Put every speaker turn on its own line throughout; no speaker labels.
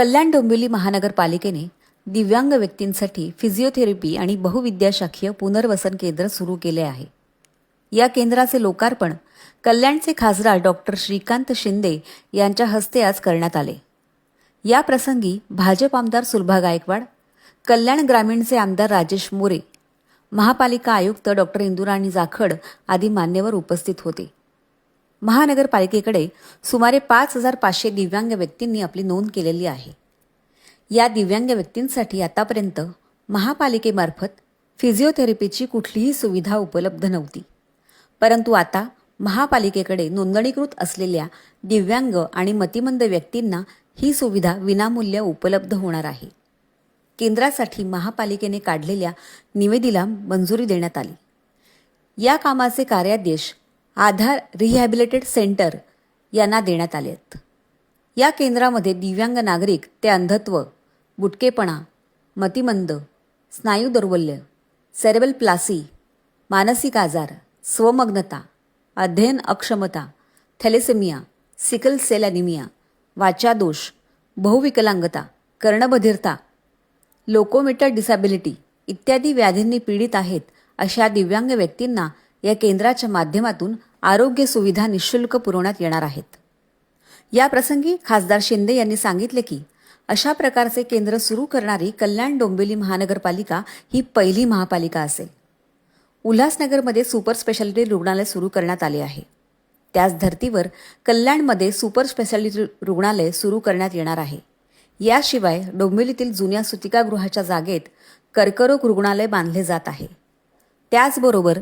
कल्याण डोंबिवली महानगरपालिकेने दिव्यांग व्यक्तींसाठी फिजिओथेरपी आणि बहुविद्याशाखीय पुनर्वसन केंद्र सुरू केले आहे. या केंद्राचे लोकार्पण कल्याणचे खासदार डॉक्टर श्रीकांत शिंदे यांच्या हस्ते आज करण्यात आले. या प्रसंगी भाजप आमदार सुलभा गायकवाड कल्याण ग्रामीणचे आमदार राजेश मोरे महापालिका आयुक्त डॉक्टर इंदुराणी जाखड आदी मान्यवर उपस्थित होते. महानगरपालिकेकडे सुमारे पाच हजार पाचशे दिव्यांग व्यक्तींनी आपली नोंद केलेली आहे. या दिव्यांग व्यक्तींसाठी आतापर्यंत महापालिकेमार्फत फिजिओथेरपीची कुठलीही सुविधा उपलब्ध नव्हती. परंतु आता महापालिकेकडे नोंदणीकृत असलेल्या दिव्यांग आणि मतिमंद व्यक्तींना ही सुविधा विनामूल्य उपलब्ध होणार आहे. केंद्रासाठी महापालिकेने काढलेल्या निवेदीला मंजुरी देण्यात आली. या कामाचे कार्यादेश आधार रिहॅबिलिटेड सेंटर यांना देण्यात आले आहेत. या केंद्रामध्ये दिव्यांग नागरिक ते अंधत्व गुटकेपणा मतिमंद स्नायू दौर्बल्य सेरेबल प्लासी मानसिक आजार स्वमग्नता अध्ययन अक्षमता थॅलेसेमिया सिकल सेल अनिमिया वाचादोष बहुविकलांगता कर्णबधिरता लोकोमीटर डिसॅबिलिटी इत्यादी व्याधींनी पीडित आहेत अशा दिव्यांग व्यक्तींना या केंद्राच्या माध्यमातून आरोग्य सुविधा निशुल्क पुरवण्यात येणार आहेत. या प्रसंगी खासदार शिंदे यांनी सांगितले की अशा प्रकारचे केंद्र सुरू करणारी कल्याण डोंबिवली महानगरपालिका ही पहिली महापालिका असेल. उल्हासनगरमध्ये सुपर स्पेशालिटी रुग्णालय सुरू करण्यात आले आहे. त्याच धर्तीवर कल्याणमध्ये सुपर स्पेशालिटी रुग्णालय सुरू करण्यात येणार आहे. याशिवाय डोंबिवलीतील जुन्या सुतिकागृहाच्या जागेत कर्करोग रुग्णालय बांधले जात आहे. त्याचबरोबर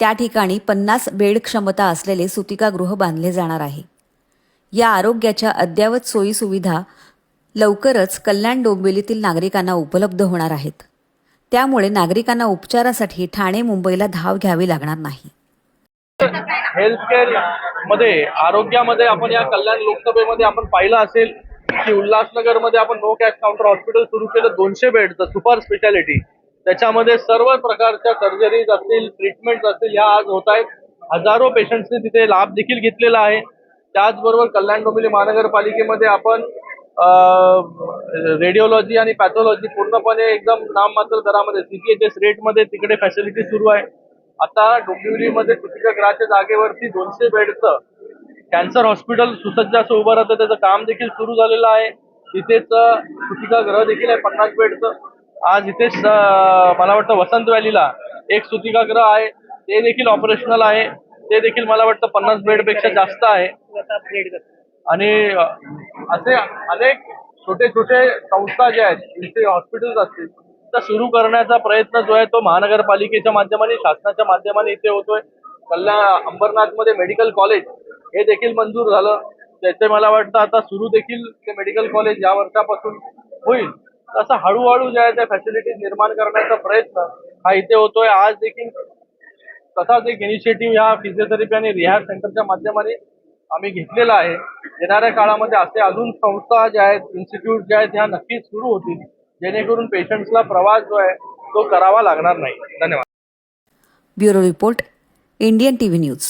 त्या ठिकाणी पन्नास बेड क्षमता असलेले सुतिकागृह बांधले जाणार आहे. या आरोग्याच्या अद्ययावत सोयीसुविधा लवकरच कल्याण डोंबिवलीतील नागरिकांना उपलब्ध होणार आहेत. त्यामुळे नागरिकांना उपचारासाठी ठाणे मुंबईला धाव घ्यावी लागणार नाही.
हेल्थकेअरमध्ये आरोग्यामध्ये आपण या कल्याण लोकसभेमध्ये आपण पाहिलं असेल की उल्हासनगरमध्ये आपण नो कॅश काउंटर हॉस्पिटल सुरू केलं दोनशे बेडचं सुपर स्पेशालिटी. त्याच्यामध्ये सर्व प्रकारच्या सर्जरीज असतील ट्रीटमेंट असतील ह्या आज होत आहेत. हजारो पेशंट्सनी तिथे लाभ देखील घेतलेला आहे. त्याचबरोबर कल्याण डोंबिवली महानगरपालिकेमध्ये आपण रेडिओलॉजी आणि पॅथॉलॉजी पूर्णपणे एकदम नाममात्र दरामध्ये सीजीएचएस रेटमध्ये तिकडे फॅसिलिटी सुरू आहे. आता डोंबिवलीमध्ये सुतिकागृहाच्या जागेवरती दोनशे बेडचं कॅन्सर हॉस्पिटल सुसज्ज असं उभं राहतं. त्याचं काम देखील सुरू झालेलं आहे. तिथेच सुतिकागृह देखील आहे पन्नास बेडचं. आज इथे मला वाटतं वसंत व्हॅलीला एक सुतिकाग्रह आहे. ते देखील ऑपरेशनल आहे. ते देखील मला वाटतं पन्नास बेडपेक्षा जास्त आहे. आणि असे अनेक छोटे छोटे संस्था जे आहेत जिथे हॉस्पिटल्स असतील तर सुरू करण्याचा प्रयत्न जो आहे तो महानगरपालिकेच्या माध्यमाने शासनाच्या माध्यमाने इथे होतोय. कल्याण अंबरनाथमध्ये मेडिकल कॉलेज हे देखील मंजूर झालं. त्याचे मला वाटतं आता सुरू देखील ते मेडिकल कॉलेज या वर्षापासून होईल. तसं हळूहळू जे आहे त्या फॅसिलिटीज निर्माण करण्याचा प्रयत्न हा इथे होतोय. आज देखील तसाच एक इनिशिएटिव्ह ह्या फिजिओथेरपी आणि रिहॅब सेंटरच्या माध्यमाने आम्ही घेतलेला आहे. येणाऱ्या काळामध्ये असे अजून संस्था ज्या आहेत इन्स्टिट्यूट ज्या आहेत ह्या नक्कीच सुरू होतील जेणेकरून पेशंट्सला प्रवास जो आहे तो करावा लागणार नाही. धन्यवाद.
Bureau report Indian TV news.